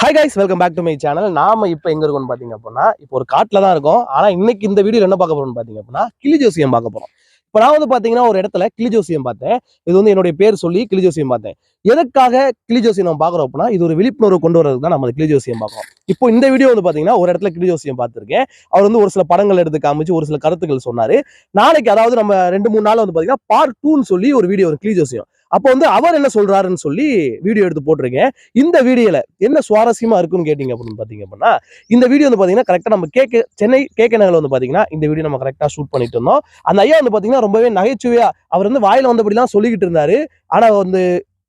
Hi guys welcome back to my channel நாம இப்போ எங்க இருக்கோம்னு பாத்தீங்க அப்படின்னா இப்போ ஒரு காட்டில் தான் இருக்கும். ஆனா இன்னைக்கு இந்த வீடியோ என்ன பார்க்க போறோம்னு பாத்தீங்க அப்படின்னா கிளி ஜோசியம் பார்க்க போறோம். இப்போ நான் வந்து பாத்தீங்கன்னா ஒரு இடத்துல கிளி ஜோசியம் பார்த்தேன். இது வந்து என்னுடைய பேர் சொல்லி கிளி ஜோசியம் பார்த்தேன். எதுக்காக கிளி ஜோசியம் நம்ம பார்க்குறோம் அப்படின்னா இது ஒரு விழிப்புணர்வு கொண்டு வரதுக்கு தான் நம்ம கிளி ஜோசியம் பார்க்கறோம். இப்போ இந்த வீடியோ வந்து பாத்தீங்கன்னா ஒரு இடத்துல கிளி ஜோசியம் பார்த்திருக்கேன். அவர் வந்து ஒரு சில படங்கள் எடுத்து காமிச்சு ஒரு சில கருத்துக்கள் சொன்னாரு. நாளைக்கு அதாவது நம்ம ரெண்டு மூணு நாள் வந்து பாத்தீங்கன்னா பார்ட் டூன்னு சொல்லி ஒரு வீடியோ ஒரு கிளி ஜோசியம். அப்போ வந்து அவர் என்ன சொல்றாருன்னு சொல்லி வீடியோ எடுத்து போட்டிருக்கேன். இந்த வீடியோல என்ன சுவாரஸ்யமா இருக்குன்னு கேட்டீங்க அப்படின்னு பாத்தீங்க அப்படின்னா இந்த வீடியோ வந்து பாத்தீங்கன்னா கரெக்டா நம்ம கேக்க சென்னை கேக்க நகர்ல வந்து பாத்தீங்கன்னா இந்த வீடியோ நம்ம கரெக்டா ஷூட் பண்ணிட்டு இருந்தோம். அந்த ஐயா வந்து பாத்தீங்கன்னா ரொம்பவே நகைச்சுவையா அவர் வந்து வாயில வந்தபடிலாம் சொல்லிக்கிட்டு இருந்தாரு. ஆனா வந்து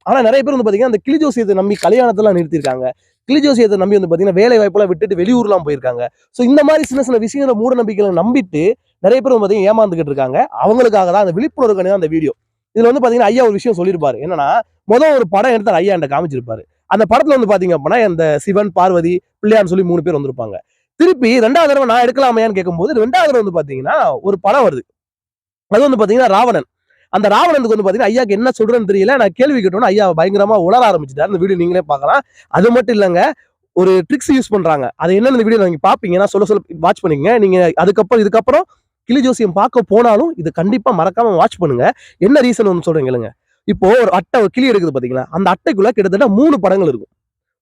ஆனா நிறைய பேர் வந்து பாத்தீங்கன்னா அந்த கிளி ஜோசியத்தை நம்பி கல்யாணத்தெல்லாம் நிறுத்திருக்காங்க கிளி ஜோசியத்தை நம்பி வந்து பாத்தீங்கன்னா வேலை வாய்ப்பெல்லாம் விட்டுட்டு வெளியூர்லாம் போயிருக்காங்க. ஸோ இந்த மாதிரி சின்ன சின்ன விஷயங்களை மூட நம்பிக்கைகளை நம்பிட்டு நிறைய பேர் வந்து பாத்தீங்கன்னா ஏமாந்துகிட்டு இருக்காங்க. அவங்களுக்காக தான் அந்த விழிப்புணர்வு தான் அந்த வீடியோ இதுல வந்து பாத்தீங்கன்னா ஐயா ஒரு விஷயம் சொல்லியிருப்பாரு. என்னன்னா முதல் ஒரு படம் எடுத்தார் ஐயா என்கிட்ட காமிச்சிருப்பாரு. அந்த படத்துல வந்து பாத்தீங்க அப்படின்னா இந்த சிவன் பார்வதி பிள்ளையான்னு சொல்லி மூணு பேர் வந்திருப்பாங்க. திருப்பி ரெண்டாவது தடவை நான் எடுக்கலாமையான்னு கேட்கும்போது ரெண்டாவது தடவை வந்து பாத்தீங்கன்னா ஒரு படம் வருது. அது வந்து பாத்தீங்கன்னா ராவணன். அந்த ராவணனுக்கு வந்து பாத்தீங்கன்னா ஐயாக்கு என்ன சொல்றேன்னு தெரியல. நான் கேள்வி கேட்டோன்னு ஐயா பயங்கரமா உளர ஆரம்பிச்சிட்டாரு. அந்த வீடியோ நீங்களே பார்க்கலாம். அது மட்டும் இல்லைங்க ஒரு ட்ரிக்ஸ் யூஸ் பண்றாங்க. அது என்னென்ன வீடியோ நீங்க பாப்பீங்க நான் சொல்ல சொல்ல வாட்ச் பண்ணிக்கங்க. நீங்க அதுக்கப்புறம் இதுக்கப்புறம் கிளி ஜோசியம் பார்க்க போனாலும் இது கண்டிப்பாக மறக்காம வாட்ச் பண்ணுங்க. என்ன ரீசன் ஒன்று சொல்றேன் இப்போ ஒரு அட்டை கிளி இருக்குது பாத்தீங்களா? அந்த அட்டைக்குள்ள கிட்டத்தட்ட மூணு படங்கள் இருக்கும்.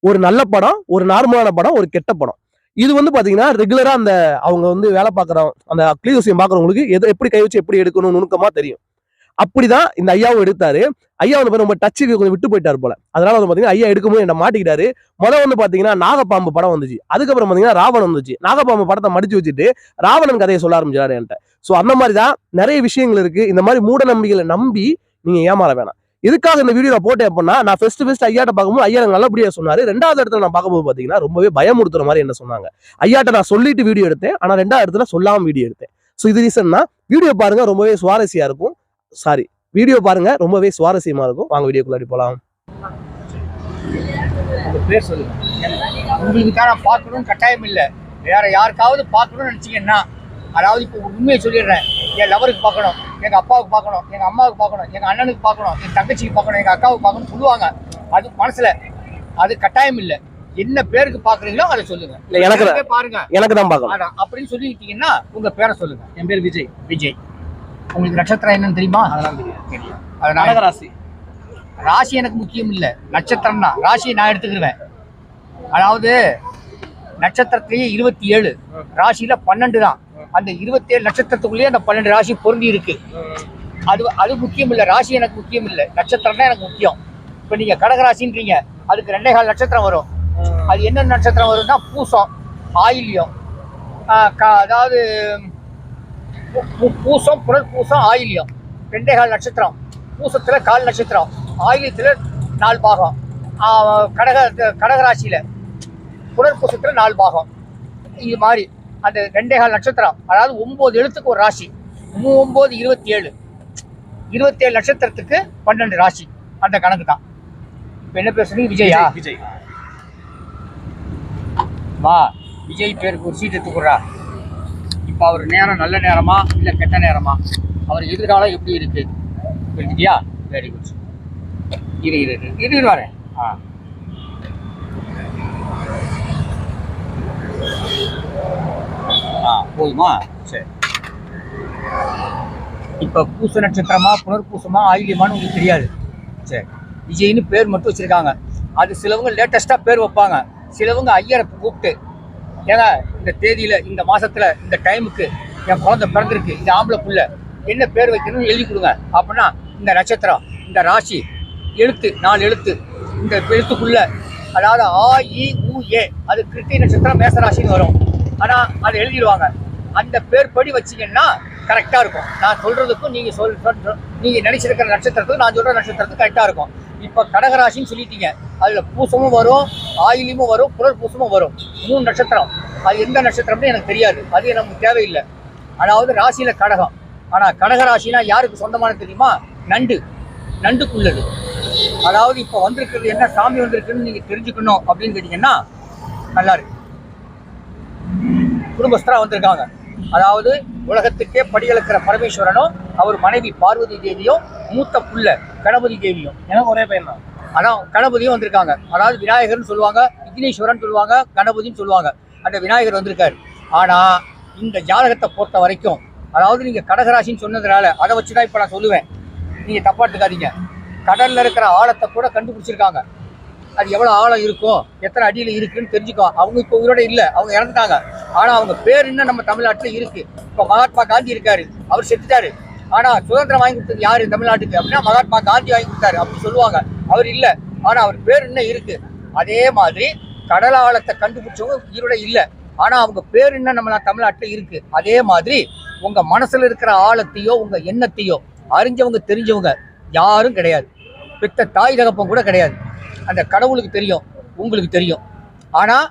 ஒரு நல்ல படம் ஒரு நார்மலான படம் ஒரு கெட்ட படம். இது வந்து பாத்தீங்கன்னா ரெகுலரா அந்த அவங்க வந்து வேலை பார்க்குறவங்க அந்த கிளி ஜோசியம் பார்க்குறவங்களுக்கு எது எப்படி கை வச்சு எப்படி எடுக்கணும் நுணுக்கமா தெரியும். அப்படிதான் இந்த ஐயாவும் எடுத்தாரு. ஐயா வந்து ரொம்ப டச்சுக்கு கொஞ்சம் விட்டு போயிட்டாரு போல. அதனால வந்து பாத்தீங்கன்னா ஐயா எடுக்கும்போது என்ன மாட்டிக்கிட்டாரு. முதல் வந்து பாத்தீங்கன்னா நாகப்பாம்பு படம் வந்துச்சு. அதுக்கப்புறம் பாத்தீங்கன்னா ராவணன் வந்துச்சு. நாகப்பாம்பு படத்தை மடிச்சு வச்சுட்டு ராவணன் கதையை சொல்ல ஆரம்பிச்சாரு என்கிட்ட. சோ அந்த மாதிரி தான் நிறைய விஷயங்கள் இருக்கு. இந்த மாதிரி மூட நம்பிக்கைகளை நம்பி நீங்க ஏமாற வேணாம். எதுக்காக இந்த வீடியோ நான் போட்டேன் அப்படின்னா நான் ஃபர்ஸ்ட் ஃபர்ஸ்ட் ஐயாட்ட பார்க்கும்போது ஐயா எனக்கு நல்லபடியா சொன்னாரு. ரெண்டாவது இடத்துல நான் பார்க்கும்போது பாத்தீங்கன்னா ரொம்பவே பயமுறுத்துற மாதிரி என்ன சொன்னாங்க. ஐயாட்ட நான் சொல்லிட்டு வீடியோ எடுத்தேன். ஆனா ரெண்டாவது இடத்துல சொல்லாம வீடியோ எடுத்தேன். ஸோ இது ரீசன்னா வீடியோ பாருங்க ரொம்பவே சுவாரஸ்யா இருக்கும். சாரி வீடியோ பாருங்க. ரொம்பவே சுவாரஸ்யமா இருக்கும். வாங்க வீடியோக்குள்ளாடி போலாம். உங்க பேர் சொல்லுங்க. உங்களுக்கு தான் நான் பார்க்கணும்னு கட்டாயம் இல்லை. வேற யாருக்காவது பார்க்கணும்னு நினச்சிங்கன்னா அதாவது இப்போ உண்மையை சொல்லிடுறேன். என் லவருக்கு பார்க்கணும் எங்க அப்பாவுக்கு பார்க்கணும் எங்க அம்மாவுக்கு பார்க்கணும் எங்க அண்ணனுக்கு பார்க்கணும் என் தங்கச்சிக்கு பார்க்கணும் எங்க அக்காவுக்கு பார்க்கணும் சொல்லுவாங்க. அது மனசுல அது கட்டாயம் இல்லை. என்ன பேருக்கு பார்க்குறீங்களோ அதை சொல்லுங்க. இல்ல எனக்கு பாருங்க. எனக்கு தான் பார்க்கணும். அதான் அப்படின்னு சொல்லிட்டீங்கன்னா உங்க பேரை சொல்லுங்க. என் பேர் விஜய். விஜய். உங்களுக்கு நட்சத்திரம் என்னன்னு தெரியுமா? அதெல்லாம் தெரியும் அதனால கடகராசி. ராசி எனக்கு முக்கியம் இல்லை. நட்சத்திரம் தான் ராசியை நான் எடுத்துக்கிடுவேன் அதாவது நட்சத்திரத்திலேயே இருபத்தி ஏழு ராசியில பன்னெண்டு தான். அந்த இருபத்தி ஏழு நட்சத்திரத்துக்குள்ளேயே அந்த பன்னெண்டு ராசி பொருந்தி இருக்கு. அது அது முக்கியம் இல்லை. ராசி எனக்கு முக்கியம் இல்லை. நட்சத்திரம் தான் எனக்கு முக்கியம். இப்போ நீங்க கடகராசின்றீங்க அதுக்கு ரெண்டே கால் நட்சத்திரம் வரும். அது என்ன நட்சத்திரம் வரும்னா பூசம் ஆயில்யம் அதாவது பூசம் புனல் பூசம் ஆயில்யம். ரெண்டே கால் நட்சத்திரம். பூசத்துல கால் நட்சத்திரம். ஆயில்யத்துல நாலு பாகம். கடக கடகராசியில புனர்பூசத்துல நாலு பாகம். இது மாதிரி அந்த ரெண்டே கால் நட்சத்திரம். அதாவது ஒன்பது எழுத்துக்கு ஒரு ராசி. மூ ஒன்பது இருபத்தி ஏழு இருபத்தி ஏழு நட்சத்திரத்துக்கு பன்னெண்டு ராசி. அந்த கணக்கு தான். இப்போ என்ன பேர் சொன்னீங்க? விஜயா? விஜய் வா விஜய் பேருக்கு ஒரு சீட் எடுத்துக்கிறா இப்போ அவர் நேரம் நல்ல நேரமா இல்லை கெட்ட நேரமா? அவர் எதிர்காலம் எப்படி இருக்கு? புரிஞ்சுக்கியா? வெரி குட் இரு இரு இரு. இரு வரேன். ஆ. ஆ போதுமா? சரி. இப்போ பூச நட்சத்திரமா புனர்பூசமா ஆயுதமானு உங்களுக்கு தெரியாது. சரி. விஜய்னு பேர் மட்டும் வச்சுருக்காங்க. அது சிலவங்க லேட்டஸ்ட்டாக பேர் வைப்பாங்க. சிலவங்க ஐயரை கூப்பிட்டு ஏன்னா இந்த தேதியில் இந்த மாதத்தில் இந்த டைமுக்கு என் குழந்தை பிறந்திருக்கு இந்த ஆம்பளை புள்ள என்ன பேர் வைக்கணும்னு எழுதி கொடுங்க. அப்படின்னா இந்த நட்சத்திரம் இந்த ராசி எழுத்து நாலு எழுத்து இந்த எழுத்துக்குள்ள அதாவது ஆ இ உ ஏ அது கிருத்தி நட்சத்திரம் மேச ராசின்னு வரும். ஆனால் அதை எழுதிடுவாங்க. அந்த பேர் படி வச்சீங்கன்னா கரெக்டாக இருக்கும். நான் சொல்கிறதுக்கும் நீங்கள் சொல் நீங்கள் நினச்சிருக்கிற நட்சத்திரத்துக்கும் நான் சொல்கிற நட்சத்திரத்துக்கும் கரெக்டாக இருக்கும். இப்போ கடகராசின்னு சொல்லிட்டீங்க. அதில் பூசமும் வரும் ஆயிலியமும் வரும் புலர் பூசமும் வரும். மூணு நட்சத்திரம். அது எந்த நட்சத்திரம்னு எனக்கு தெரியாது. அது நமக்கு தேவையில்லை. அதாவது ராசியில் கடகம். ஆனால் கடகராசினா யாருக்கு சொந்தமானது தெரியுமா? நண்டு. நண்டுக்குள்ளது. அதாவது இப்போ வந்திருக்கிறது என்ன சாமி வந்திருக்குன்னு நீங்கள் தெரிஞ்சுக்கணும் அப்படின்னு கேட்டிங்கன்னா நல்லா குடும்பஸ்தராக வந்திருக்காங்க. அதாவது உலகத்துக்கே படியளக்கிற பரமேஸ்வரனும் அவர் மனைவி பார்வதி தேவியும் மூத்த புள்ள கணபதி தேவியும். எனக்கு ஒரே பையன் தான் அதான் கணபதியும் வந்திருக்காங்க. அதாவது விநாயகர்னு சொல்லுவாங்க விக்னேஸ்வரன் சொல்லுவாங்க கணபதின்னு சொல்லுவாங்க. அந்த விநாயகர் வந்திருக்காரு. ஆனா இந்த ஜாதகத்தை பொறுத்த வரைக்கும் அதாவது நீங்க கடகராசின்னு சொன்னதுனால அதை வச்சு தான் இப்போ நான் சொல்லுவேன். நீங்க தப்பா எடுத்துக்காதீங்க. கடல்ல இருக்கிற ஆழத்தை கூட கண்டுபிடிச்சிருக்காங்க. அது எவ்வளோ ஆழம் இருக்கும் எத்தனை அடியில் இருக்குன்னு தெரிஞ்சுக்கோ. அவங்க இப்போ உயிரோட இல்லை அவங்க இறந்துட்டாங்க. ஆனால் அவங்க பேர் இன்னும் நம்ம தமிழ்நாட்டில் இருக்கு. இப்போ மகாத்மா காந்தி இருக்காரு அவர் செத்துட்டாரு. ஆனால் சுதந்திரம் வாங்கி கொடுத்தது யாரு தமிழ்நாட்டுக்கு? அப்படின்னா மகாத்மா காந்தி வாங்கி கொடுத்தாரு அப்படின்னு சொல்லுவாங்க. அவர் இல்லை. ஆனால் அவர் பேர் இன்னும் இருக்கு. அதே மாதிரி கடல் ஆழத்தை கண்டுபிடிச்சவங்க உயிரோட இல்லை. ஆனால் அவங்க பேர் இன்னும் நம்ம தமிழ்நாட்டில் இருக்கு. அதே மாதிரி உங்கள் மனசில் இருக்கிற ஆழத்தையோ உங்கள் எண்ணத்தையோ அறிஞ்சவங்க தெரிஞ்சவங்க யாரும் கிடையாது. பெத்த தாய் தகப்பம் கூட கிடையாது. அந்த கடவுளுக்கு தெரியும் உங்களுக்கு தெரியும். ஆனால்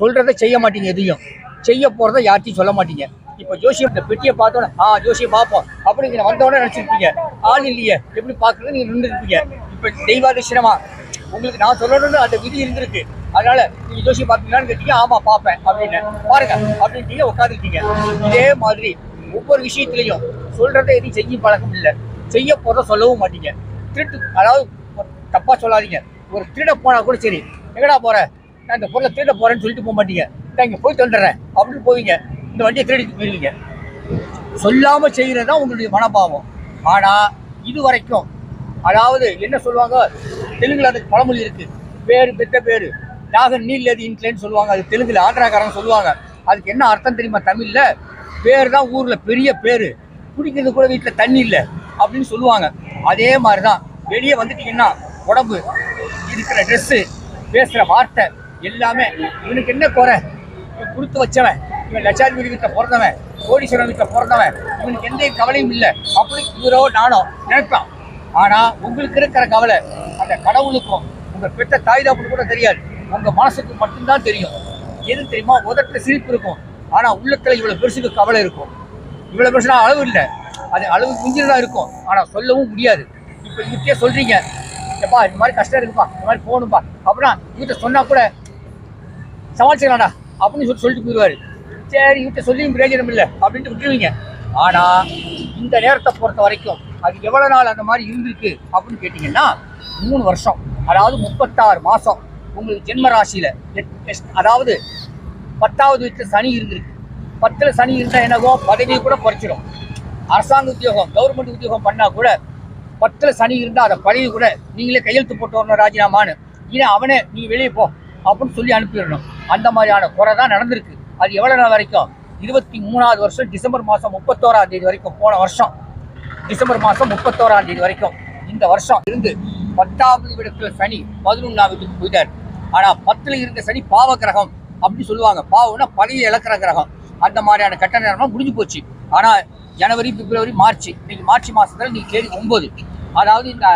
சொல்கிறத செய்ய மாட்டீங்க எதையும். செய்ய போகிறத யார்ட்டையும் சொல்ல மாட்டீங்க. இப்போ ஜோசியம் இந்த பெட்டியை பார்த்தோன்னே ஆ ஜோசியம் பார்ப்போம். அப்படி வந்தோடனே நினச்சிருப்பீங்க. ஆள் இல்லையே. எப்படி பார்க்குறது நீங்கள் நின்றுருப்பீங்க. இப்போ தெய்வாதிசனமா உங்களுக்கு நான் சொல்லணும்னு அந்த விதி இருந்திருக்கு. அதனால நீங்க ஜோசியம் பார்த்தீங்களான்னு கேட்டீங்க. ஆமா பார்ப்பேன். அப்படின்னு. பாருங்க அப்படின்ட்டீங்க உட்காந்துருக்கீங்க இதே மாதிரி ஒவ்வொரு விஷயத்திலையும் சொல்கிறத எதையும் செய்யும் பழக்கம் இல்லை. செய்ய போறத சொல்லவும் மாட்டீங்க. திருட்டு அதாவது தப்பாக தப்பா சொல்லாதீங்க. ஒரு திருட போனால் கூட சரி. எங்கடா போகிற நான் இந்த பொருளை திருட போகிறேன்னு சொல்லிட்டு போக மாட்டீங்க. நான் இங்க போய் வந்துடுறேன். அப்படின்னு போவீங்க. இந்த வண்டியை திருடிட்டு போயிருவீங்க. சொல்லாமல் செய்கிறது தான் உங்களுடைய மனப்பாவம். ஆனால் இது வரைக்கும் அதாவது என்ன சொல்லுவாங்க? தெலுங்குல அதுக்கு பழமொழி இருக்குது பேர் பெத்த பேர். நாகன் நீல் அது இன்ட்லேன்னு சொல்லுவாங்க. அது தெலுங்குல ஆந்திராக்காரங்க சொல்லுவாங்க. அதுக்கு என்ன அர்த்தம் தெரியுமா? தமிழில்? பேர் தான் ஊரில் பெரிய பேர். குடிக்கிறது கூட வீட்டில் தண்ணி இல்லை. அப்படின்னு சொல்லுவாங்க. அதே மாதிரி தான் வெளியே வந்துட்டிங்கன்னா உடம்பு இருக்கிற ட்ரெஸ்ஸு பேசுகிற வார்த்தை எல்லாமே இவனுக்கு என்ன குறை? இவன் கொடுத்து வச்சவன் இவன் லட்சாதிபதி வீட்டில் பிறந்தவன் கோடீஸ்வரன் வீட்டில் பிறந்தவன் இவனுக்கு எந்த கவலையும் இல்லை. அப்படி இவரோ நானோ நினைப்பான். ஆனால் உங்களுக்கு இருக்கிற கவலை அந்த கடவுளுக்கும் உங்கள் பெற்ற தாய் கூட தெரியாது. உங்கள் மனசுக்கு மட்டும்தான் தெரியும். எது தெரியுமா? உதட்டில் சிரிப்பு இருக்கும். ஆனால் உள்ளத்தில் இவ்வளோ பெருசுக்கு கவலை இருக்கும். இவ்வளோ பெருசுனா அளவு இல்லை. அது அளவு மிஞ்சிதான் இருக்கும். ஆனால் சொல்லவும் முடியாது. இப்போ இவர்கிட்டயே சொல்கிறீங்க அப்பா இந்த மாதிரி கஷ்டம் இருக்குப்பா இந்த மாதிரி போகணும்ப்பா அப்படின்னா இவர்கிட்ட சொன்னால் கூட சமாளிச்சுக்கலாம்டா அப்படின்னு சொல்லி சொல்லிட்டு போயிடுவார். சரி இவர்கிட்ட சொல்லியும் பிரயோஜனம் இல்லை அப்படின்ட்டு விட்டுருவீங்க. ஆனால் இந்த நேரத்தை பொறுத்த வரைக்கும் அது எவ்வளோ நாள் அந்த மாதிரி இருந்திருக்கு அப்படின்னு கேட்டிங்கன்னா மூணு வருஷம் அதாவது முப்பத்தாறு மாதம் உங்களுக்கு ஜென்ம ராசியில் அதாவது பத்தாவது வீட்டில் சனி இருந்திருக்கு. பத்தில் சனி இருந்தால் என்னவோ பதவியை கூட குறைச்சிடும் அரசாங்க உத்தியோகம் கவர்மெண்ட் உத்தியோகம் பண்ணால் கூட பத்துல சனி இருந்தால் அதை பழைய கூட நீங்களே கையெழுத்து போட்டு வரணும் ராஜினாமான்னு. ஏன்னா அவனே நீ வெளியே போ அப்படின்னு சொல்லி அனுப்பிடணும். அந்த மாதிரியான குறை தான் நடந்திருக்கு. அது எவ்வளவு நாள் வரைக்கும்? இருபத்தி மூணாவது வருஷம் டிசம்பர் மாதம் முப்பத்தோராம் தேதி வரைக்கும் போன வருஷம். டிசம்பர் மாசம் முப்பத்தோராம் தேதி வரைக்கும் இந்த வருஷம் இருந்து பத்தாவது இடத்துல சனி பதினொன்றாவது வீட்டுக்கு போயிட்டார். ஆனா பத்துல இருந்த சனி பாவ கிரகம் அப்படின்னு சொல்லுவாங்க. பாவம்னா பழைய இலக்கிற கிரகம். அந்த மாதிரியான கட்ட நேரம்லாம் முடிஞ்சு போச்சு. ஆனா ஜனவரி பிப்ரவரி மார்ச் இன்னைக்கு மார்ச் மாசத்துல நீ தேதி ஒன்பது. அதாவது இந்த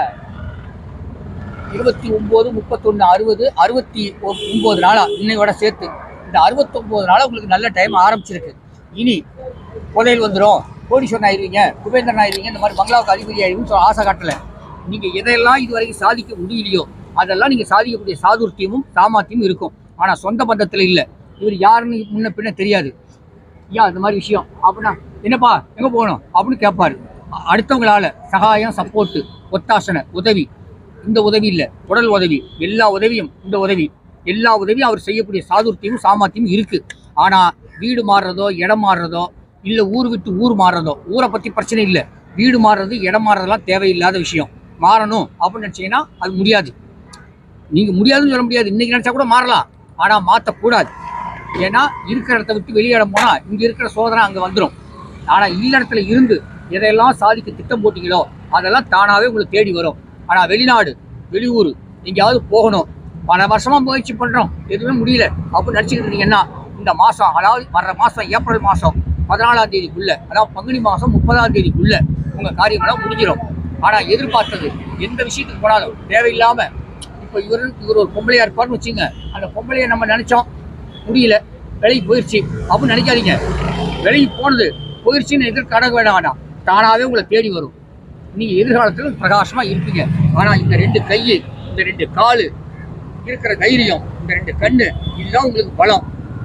இருபத்தி ஒன்பது முப்பத்தொன்னு அறுபது அறுபத்தி ஒன்பது நாளா இன்னையோட சேர்த்து இந்த அறுபத்தொன்பது நாளா உங்களுக்கு நல்ல டைம் ஆரம்பிச்சிருக்கு. இனி புதையல் வந்துடும் கோடீஸ்வரன் ஆயிருவீங்க குபேந்திரன் ஆயிருவீங்க இந்த மாதிரி பங்களாவுக்கு அதிபதி ஆயிருவீங்கன்னு சொல்ல ஆசை காட்டல. நீங்க எதையெல்லாம் இது வரைக்கும் சாதிக்க முடியலையோ அதெல்லாம் நீங்க சாதிக்கக்கூடிய சாதுர்த்தியமும் சாமர்த்தியமும் இருக்கும். ஆனா சொந்த பந்தத்துல இல்லை. இவர் யாருன்னு முன்ன பின்ன தெரியாது. ஐயா இந்த மாதிரி விஷயம்? அப்படின்னா என்னப்பா எங்கே போகணும்? அப்படின்னு கேட்பாரு அடுத்தவங்களால சகாயம் சப்போர்ட்டு ஒத்தாசனை உதவி. இந்த உதவி இல்லை. உடல் உதவி. எல்லா உதவியும் இந்த உதவி. எல்லா உதவியும் அவர் செய்யக்கூடிய சாதுர்த்தியமும் சாமர்த்தியமும் இருக்குது ஆனால் வீடு மாறுறதோ இடம் மாறுறதோ இல்லை ஊர் விட்டு ஊர் மாறுறதோ ஊரை பற்றி பிரச்சனை இல்லை. வீடு மாறுறது இடம் மாறுறதெல்லாம் தேவையில்லாத விஷயம். மாறணும் அப்படின்னு நினச்சிங்கன்னா அது முடியாது. நீங்கள் முடியாதுன்னு சொல்ல முடியாது. இன்றைக்கி நினச்சா கூட மாறலாம். ஆனால் மாற்றக்கூடாது ஏன்னா இருக்கிற இடத்த விட்டு வெளியிடம் போனால் இங்கே இருக்கிற சோதனை அங்கே வந்துடும் ஆனால் இல்ல இடத்துல இருந்து எதையெல்லாம் சாதிக்க திட்டம் போட்டீங்களோ அதெல்லாம் தானாகவே உங்களுக்கு தேடி வரும். ஆனால் வெளிநாடு வெளியூர் எங்கேயாவது போகணும். பல வருஷமாக முயற்சி பண்ணுறோம் எதுவுமே முடியல. அப்படின்னு நினச்சிக்கிட்டு இருந்தீங்கன்னா இந்த மாதம் அதாவது வர்ற மாதம் ஏப்ரல் மாதம் பதினாலாம் தேதிக்குள்ளே அதாவது பங்குனி மாதம் முப்பதாம் தேதிக்குள்ளே உங்கள் காரியங்களாம் முடிஞ்சிடும் ஆனால் எதிர்பார்த்தது எந்த விஷயத்துக்கு போனாலும் தேவையில்லாமல் இப்போ இவர் இவர் ஒரு பொம்பளையாக இருப்பார்னு வச்சுங்க அந்த பொம்பளையை நம்ம நினச்சோம் முடியல விலைக்கு போயிடுச்சு அப்படின்னு நினைக்காதீங்க. விலைக்கு போனது போயிடுச்சுன்னு எதிர் கடக்க வேண்டாம் வேண்டாம் தானாவே உங்களை தேடி வரும். நீங்கள் எதிர்காலத்தில் பிரகாசமாக இருப்பீங்க. ஆனால் இந்த ரெண்டு கை இந்த ரெண்டு காலு இருக்கிற தைரியம் இந்த ரெண்டு கண்ணு இதுதான் உங்களுக்கு பலம்.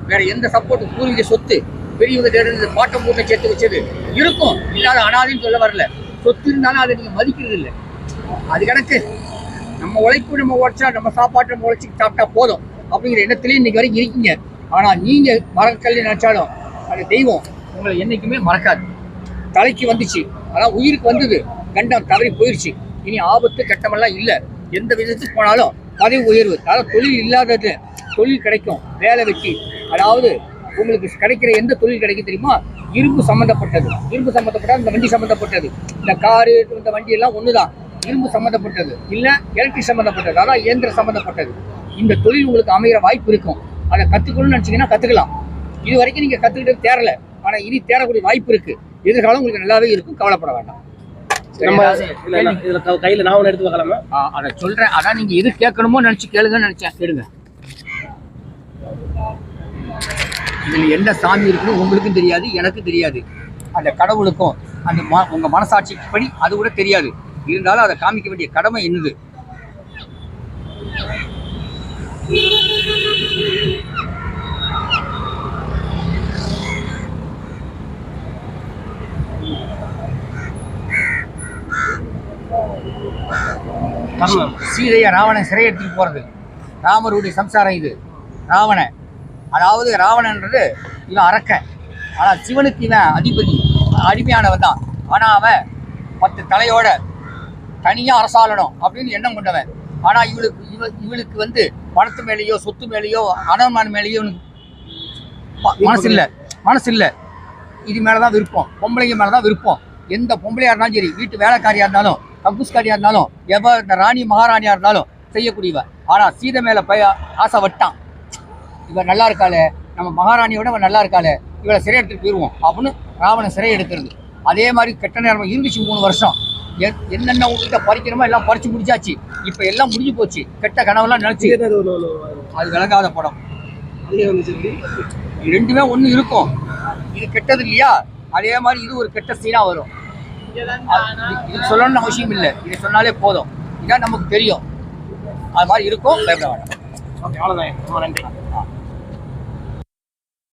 வேற எந்த சப்போர்ட்டும் பூர்வீக சொத்து பெரியவங்க தேடுறது பாட்டம் மூட்டை சேர்த்து வச்சது இருக்கும். இல்லாத அனாதைன்னு சொல்ல வரல. சொத்து இருந்தாலும் அதை நீங்கள் மதிக்கிறது இல்லை. அது கணக்கு. நம்ம உழைப்பு நம்ம உழைச்சா நம்ம சாப்பாட்டு நம்ம உழைச்சி சாப்பிட்டா போதும். அப்படிங்கிற எண்ணத்துலேயும் இன்னைக்கு வரைக்கும் இருக்கீங்க. ஆனால் நீங்கள் மறக்கல்ல நினச்சாலும் அது தெய்வம். உங்களை என்றைக்குமே மறக்காது. தலைக்கு வந்துச்சு. அதான் உயிருக்கு வந்தது. கண்டம் தவறி போயிடுச்சு இனி ஆபத்து கட்டமெல்லாம் இல்லை. எந்த விதத்துக்கு போனாலும் பதவி உயர்வு. அதாவது தொழில் இல்லாதது தொழில் கிடைக்கும். வேலை வெட்டி. அதாவது உங்களுக்கு கிடைக்கிற எந்த தொழில் கிடைக்கும் தெரியுமா? இரும்பு சம்மந்தப்பட்டது இரும்பு சம்மந்தப்பட்டது இந்த வண்டி சம்மந்தப்பட்டது இந்த காரு இந்த வண்டி எல்லாம் தான் இரும்பு சம்மந்தப்பட்டது இல்லை எலக்ட்ரிக் சம்மந்தப்பட்டது அதான் இயந்திர சம்மந்தப்பட்டது இந்த தொழில் உங்களுக்கு அமைகிற வாய்ப்பு இருக்கும். அதை கற்றுக்கணும்னு நினச்சிங்கன்னா கற்றுக்கலாம் இது வரைக்கும் நீங்கள் கத்துக்கிட்டு தேரலை ஆனா இனி தேரக்கூடிய வாய்ப்பு இருக்கு. எதிர்காலம் உங்களுக்கு நல்லாவே இருக்கும் கவலைப்பட வேண்டாம். நம்ம இதுல கையில நான் எடுத்து பார்க்கலாமா? அதை சொல்றேன். அதான் நீங்க எது கேட்கணுமோ நினைச்சு கேளுங்கன்னு நினைச்சேன். கேளுங்க இதுல என்ன சாமி இருக்குன்னு உங்களுக்கும் தெரியாது எனக்கும் தெரியாது. அந்த கடவுளுக்கும் அந்த உங்க மனசாட்சிக்கு படி அது கூட தெரியாது. இருந்தாலும் அதை காமிக்க வேண்டிய கடமை என்னது? சீதையை ராவணன் சிறை எடுத்துட்டு போறது. ராமருடைய சம்சாரம் இது. ராவணன் அதாவது ராவணன்றது இவன் அரக்கன். ஆனால் சிவனுக்கு இவன் அதிபதி. அடிமையானவன் தான். ஆனால் அவன் பத்து தலையோட தனியா அரசாளணும் அப்படின்னு எண்ணம் கொண்டவன். ஆனால் இவளுக்கு இவ இவளுக்கு வந்து பணத்து மேலேயோ சொத்து மேலேயோ அனமான மேலேயோ மனசு இல்லை மனசு இல்லை இது மேலதான் விருப்பம். பொம்பளைங்க மேலதான் விருப்பம். எந்த பொம்பளையா இருந்தாலும் சரி வீட்டு வேலைக்காரியா இருந்தாலும் கக்கூஸ்காரியா இருந்தாலும் எவ இந்த ராணி மகாராணியா இருந்தாலும் செய்யக்கூடியவ ஆனா சீதை மேல பய ஆசை வட்டான். இவ நல்லா இருக்காளே நம்ம மகாராணியோட இவன் நல்லா இருக்காளே இவளை சிறை எடுத்துட்டு போயிருவோம் அப்படின்னு ராவணன் சிறை எடுக்கிறது. அதே மாதிரி கெட்ட நேரம் இருந்துச்சு மூணு வருஷம். என்னென்ன உங்ககிட்ட பறிக்கணுமோ எல்லாம் பறிச்சு முடிச்சாச்சு. இப்ப எல்லாம் முடிஞ்சு போச்சு. கெட்ட கனவெல்லாம் நினைச்சு. அது விளங்காத படம். ரெண்டுமே ஒண்ணு இருக்கும். இது கெட்டது இல்லையா? அதே மாதிரி இது ஒரு கெட்ட சீனா வரும். இது சொல்லணும்னு அவசியம் இல்லை. இது சொன்னாலே போதும். இதான் நமக்கு தெரியும். அது மாதிரி இருக்கும். பயப்பட வேண்டாம். ஓகே ரொம்ப நன்றி.